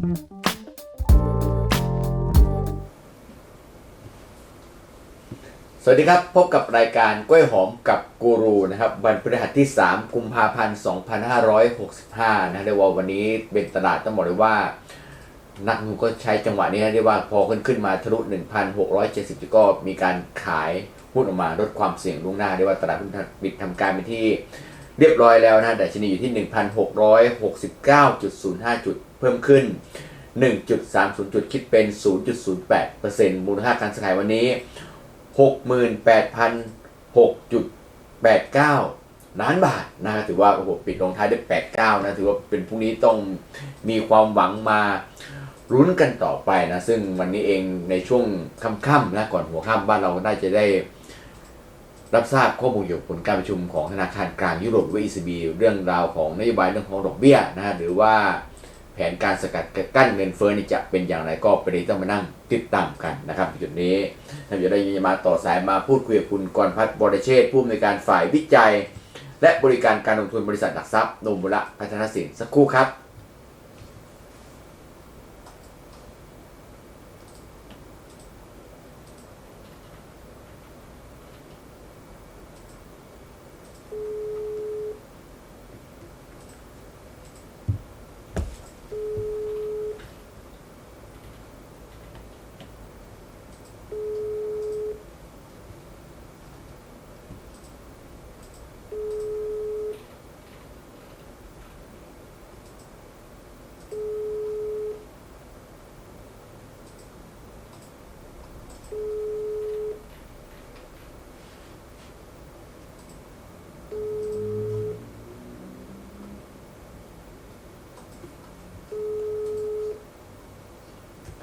สวัสดีครับ พบกับรายการกล้วยหอมกับกูรูนะครับวันพฤหัสที่ 3 กุมภาพันธ์ 2565 นะเรียกว่าวันนี้เป็นตลาดต้องบอกเลยว่า นักลงทุนก็ใช้จังหวะนี้นะเรียกว่าพอขึ้นขึ้นมาทะลุ 1,670 ก็มีการขายหุ้นออกมาลดความเสี่ยงล่วงหน้าเรียกว่าตลาดหุ้นปิดทำการไปที่เรียบร้อยแล้วนะดัชนีอยู่ที่ 1,669.05 จุด เพิ่มขึ้น 1.30 จุดคิดเป็น 0.08%มูลค่าการซื้อขายวันนี้ 68,006.89 ล้านบาทนะถือว่าโอ้โหปิดลงท้ายได้ 89 นะถือว่าเป็นพรุ่งนี้ต้องมีความหวังมารุ้นกันต่อไปนะซึ่งวันนี้เองในช่วงค่ำๆนะก่อนหัวค่ำบ้านเราก็ได้จะได้รับทราบข้อมูลเกี่ยวกับผลการประชุมของธนาคารกลางยุโรปหรือ ECB เรื่องราวของนโยบายเรื่องของดอกเบี้ยนะฮะหรือว่า นการสกัดกั้นเงินเฟ้อนี่จะเป็นอย่างไรก็ประเด็นต้องมานั่งติดตามกันนะครับจุดนี้ท่านอยู่ได้ยมาต่อสายมาพูดคุยกับคุณกรพัฒน์บริเชษฐ์ผู้อำนวยการฝ่ายวิจัย และบริการการลงทุนบริษัทหลักทรัพย์โนมุระพัฒนสินสักครู่ครับ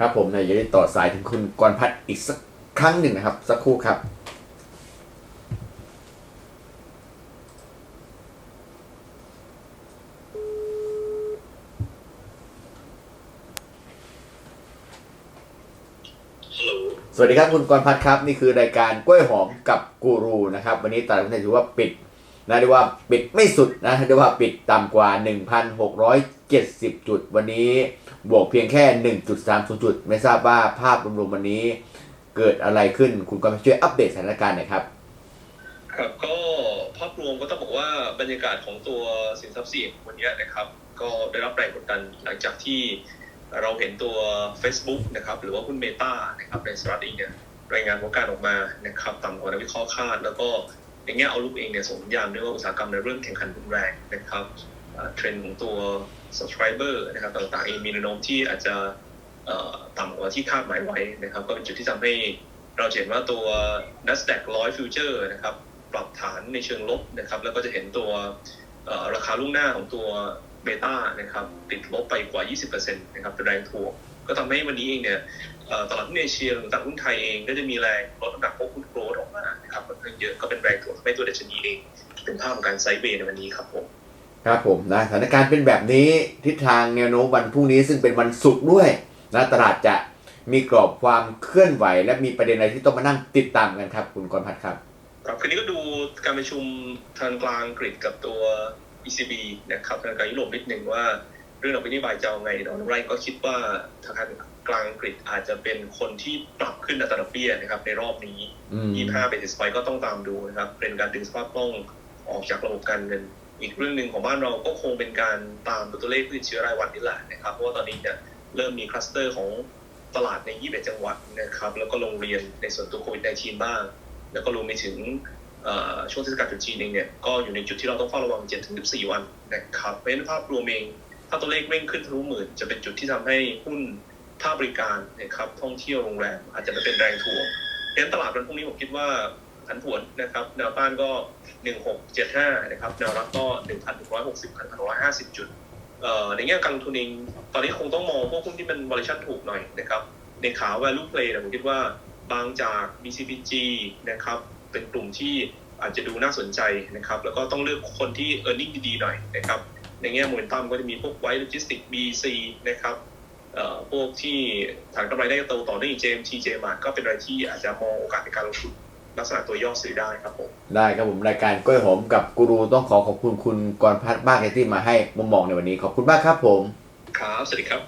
ครับผมเนี่ยจะได้ต่อสายถึงคุณกรพัฒน์อีกสักครั้งหนึ่งนะครับ สักครู่ครับฮัลโหลสวัสดีครับคุณกรพัฒน์ครับ นี่คือรายการกล้วยหอมกับกูรูนะครับ วันนี้ตลาดหุ้นไทยถือว่าปิดนะเรียกว่าปิดไม่สุดนะเรียกว่าปิดต่ำกว่า 70 จุดวันนี้ บวกเพียงแค่ 1.30 จุด ไม่ทราบว่าภาพรวมๆวันนี้เกิดอะไรขึ้น คุณกรพัฒน์ช่วยอัปเดตสถานการณ์หน่อยครับ ครับก็ภาพรวมก็ต้องบอกว่าบรรยากาศของตัวสินทรัพย์เสี่ยงวันนี้นะครับ ก็ได้รับแรงกดดันหลังจากที่เราเห็นตัว Facebook นะครับหรือว่าหุ้นเมตานะครับในสหรัฐเองเนี่ยรายงานผลการออกมานะครับต่ำกว่านักวิเคราะห์คาด แล้วก็ในแง่เอาลุกเองเนี่ยส่งสัญญาณด้วยว่าอุตสาหกรรมในเรื่องแข่งขันรุนแรงนะครับ เทรนด์ของตัว subscriber นะครับต่างๆเองมีแนวโน้มที่อาจจะต่ำกว่าที่คาดหมายไว้นะครับ ก็เป็นจุดที่ทำให้เราเห็นว่าตัว NASDAQ 100 Future นะครับปรับฐานในเชิงลบนะครับ แล้วก็จะเห็นตัวราคาลุ่งหน้าของตัวเบต้านะครับติดลบไปกว่า 20%นะครับเป็นแรงถ่วงก็ทำให้วันนี้เองเนี่ยตลาดหุ้นเอเชียหรือตลาดหุ้นไทยเองก็จะมีแรงลดน้ำหนักพวกหุ้นโกลด์ออกมานะครับค่อนข้างเยอะก็เป็นแรงถ่วงให้ตัวดัชนีเองเป็นภาพของการไซด์เวย์ในวันนี้ครับผม ครับผมนะสถานการณ์เป็นแบบนี้ทิศทางแนวโน้มวันพรุ่งนี้ซึ่งเป็นวันศุกร์ด้วยนะตลาดจะมีกรอบความเคลื่อนไหว และมีประเด็นอะไรที่ต้องมานั่งติดตามกันครับ คุณกรพัฒน์ครับครับคืนนี้ก็ดูการประชุมทางกลางอังกฤษกับตัว ECB นะครับทางการยุโรปนิดหนึ่งว่าเรื่องดอกเบี้ยนโยบายจะเอาไงดอกไรก็คิดว่าทางการกลางอังกฤษอาจจะเป็นคนที่ปรับขึ้นอัตราดอกเบี้ยนะครับในรอบนี้อืม25 basis point ก็ต้องตามดูนะครับเป็นการดึงสภาพคล่องออกจากระบบการเงิน อีกเรื่องหนึ่งของบ้านเราก็คงเป็นการตามตัวเลขผู้ติดเชื้อรายวันนี่แหละนะครับ เพราะว่าตอนนี้เนี่ยเริ่มมีคลัสเตอร์ของตลาดใน 21 จังหวัดนะครับ แล้วก็โรงเรียนในส่วนตัวโควิด -19 บ้าง แล้วก็รวมไปถึงช่วงเทศกาลตรุษจีนเองเนี่ยก็อยู่ในจุดที่เราต้องเฝ้าระวัง 7-14 วันนะครับเพราะฉะนั้นภาพรวมเองถ้าตัวเลขเร่งขึ้นทะลุหมื่น จะเป็นจุดที่ทำให้หุ้นภาคบริการนะครับท่องเที่ยวโรงแรมอาจจะเป็นแรงถ่วงเพราะฉะนั้นตลาดวันพรุ่งนี้ผมคิดว่า ผันผวนนะครับแนวต้านก็ 1675 นะครับแนวรับก็ 1,160 1,150 จุดเอ่อในแง่การทุนเองตอนนี้คงต้องมองพวกหุ้นที่มัน valuation ถูกหน่อยนะครับในขา value play นี่ยผมคิดว่าบางจาก BCPG นะครับเป็นกลุ่มที่อาจจะดูน่าสนใจนะครับแล้วก็ต้องเลือกคนที่ e a r n i n g ดีๆหน่อยนะครับในแง่โมเมนตัมก็จะมีพวกไวท์โลจิสติก BC นะครับเอ่อพวกที่ฐานกำไรได้โตต่อเนื่องอย่าง JMT JMart ก็เป็นอะไรที่อาจจะมองโอกาสในการลงทุน ลักษณะตัวย่อซื้อได้ครับผมได้ครับผมรายการกล้วยหอมกับกูรูต้องขอขอบคุณคุณกรพัฒน์มากเลยที่มาให้มุมมองในวันนี้ขอบคุณมากครับผมครับสวัสดีครับ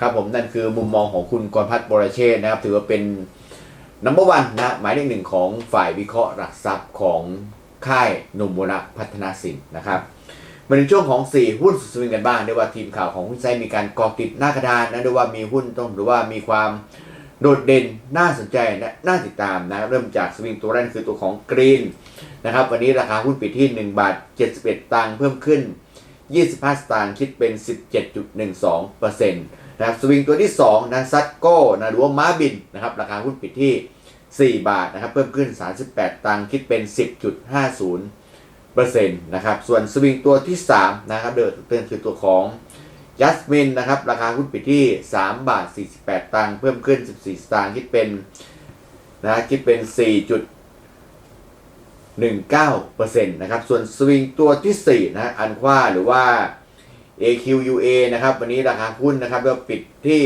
ครับผมนั่นคือมุมมองของคุณกรพัฒน์บรเชษฐ์นะครับ ถือว่าเป็นนัมเบอร์วันนะหมายเลขหนึ่งของฝ่ายวิเคราะห์หลักทรัพย์ของค่ายนมโมนะพัฒนาสินนะครับมาถึงช่วงของ 4 หุ้นสุดสวิงกันบ้างเรียกว่าทีมข่าวของหุ้นไซด์มีการกอติดหน้ากระดานนะเรียกว่ามีหุ้นต้องหรือว่ามีความ โดดเด่นน่าสนใจและน่าติดตามนะครับเริ่มจากสวิงตัวแรกคือตัวของกรีนนะครับวันนี้ราคาหุ้นปิดที่ 1 บาท 71 ตังค์เพิ่มขึ้น 25 สตางค์คิดเป็น 17.12%นะครับสวิงตัวที่2นะซัตโก้นะหรือว่าม้าบินนะครับราคาหุ้นปิดที่ 4 บาทนะครับเพิ่มขึ้น 38 ตังค์คิดเป็น 10.50%นะครับส่วนสวิงตัวที่3นะครับเดิมเตือนคือตัวของ ยัสมินนะครับราคาหุ้นปิดที่3บาท48 ตังค์เพิ่มขึ้น 14 สตางค์คิดเป็นนะคิดเป็น 4. 19%นะครับส่วนสวิงตัวที่ 4 นะอันควาหรือว่า AQUA นะครับวันนี้ราคาหุ้นนะครับก็ปิดที่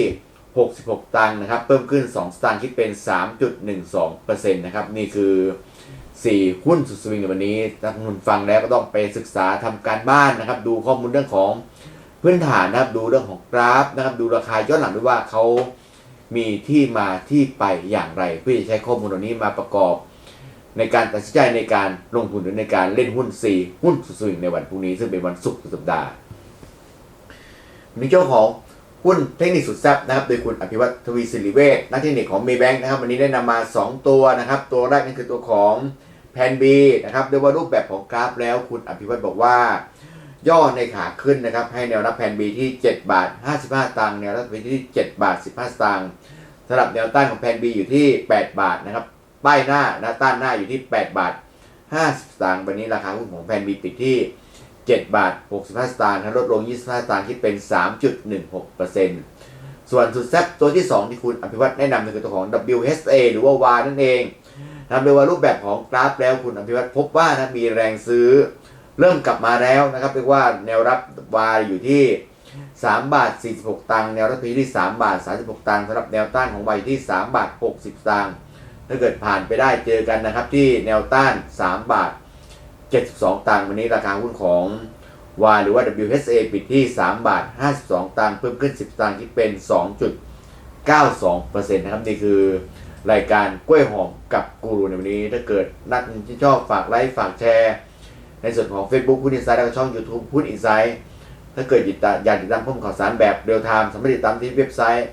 66 ตังค์นะครับเพิ่มขึ้น 2 สตางค์คิดเป็น 3.12%นะครับนี่คือ 4 หุ้นสุดสวิงในวันนี้ถ้าคุณฟังแล้วก็ต้องไปศึกษาทำการบ้านนะครับดูข้อมูลเรื่องของ พื้นฐานนะครับดูเรื่องของกราฟนะครับ ดูราคาย้อนหลังด้วยว่าเขามีที่มาที่ไปอย่างไร เพื่อจะใช้ข้อมูลเหล่านี้มาประกอบ ในการตัดสินใจในการลงทุนหรือในการเล่นหุ้น4หุ้นสุดสวิงในวันพรุ่งนี้ซึ่งเป็นวันศุกร์สุดสัปดาห์มีเจ้าของหุ้นเทคนิคสุดแซ่บนะครับ โดยคุณอภิวัตทวีศิริเวชนักเทคนิคของ Maybank นะครับ วันนี้ได้นำมา 2 ตัวนะครับ ตัวแรกนั่นคือตัวของแพนบีนะครับโดยว่ารูปแบบของกราฟแล้วคุณอภิวัตบอกว่า ย่อในขาขึ้นนะครับ ให้แนวรับแพนบีที่ 7 บาท 55 ตังค์แนวรับไปที่ 7 บาท 15 สตางค์สำหรับแนวต้านของแพนบีอยู่ที่ 8 บาทนะครับป้ายหน้านะต้านหน้าอยู่ที่ 8 บาท 50 สตางค์วันนี้ราคาหุ้นของแพนบีปิดที่ 7 บาท 65 สตางค์ลดลง 25 สตางค์คิดเป็น 3.16%ส่วนสุดแซ่บตัวที่ 2 ที่คุณอภิวัตแนะนำคือตัวของ WHA หรือว่า W นั่นเองนะโดยว่ารูปแบบของกราฟแล้วคุณอภิวัตพบว่านะมีแรงซื้อ เริ่มกลับมาแล้วนะครับเรียกว่าแนวรับวาอยู่ที่ 3 บาท 46 ตังค์แนวรับพีที่ 3 บาท 36 ตังค์สำหรับแนวต้านของวายที่ 3 บาท 60 ตังค์ถ้าเกิดผ่านไปได้เจอกันนะครับที่แนวต้าน 3 บาท 72 ตังค์วันนี้ราคาหุ้นของวาหรือว่า WHA ปิดที่ 3 บาท 52 ตังค์เพิ่มขึ้น 10 ตังค์คิดเป็น 2.92%นะครับนี่คือรายการกล้วยหอมกับกูรูในวันนี้ ถ้าเกิดนักที่ชอบฝากไลค์ฝากแชร์ ในส่วนของ Facebook พูดอินไซด์แล้วก็ช่อง YouTube พูดอินไซด์ถ้าเกิดอยากติดตามข้อมูลข่าวสารแบบเรียลไทม์สามารถติดตามที่เว็บไซต์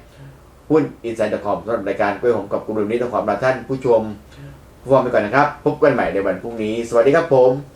หุ้น insider.com สำหรับรายการกล้วยหอมกับกลุ่มนี้ต้องขอบคุณท่านผู้ชมผู้ฟังไปก่อนนะครับ พบกันใหม่ในวันพรุ่งนี้ สวัสดีครับผม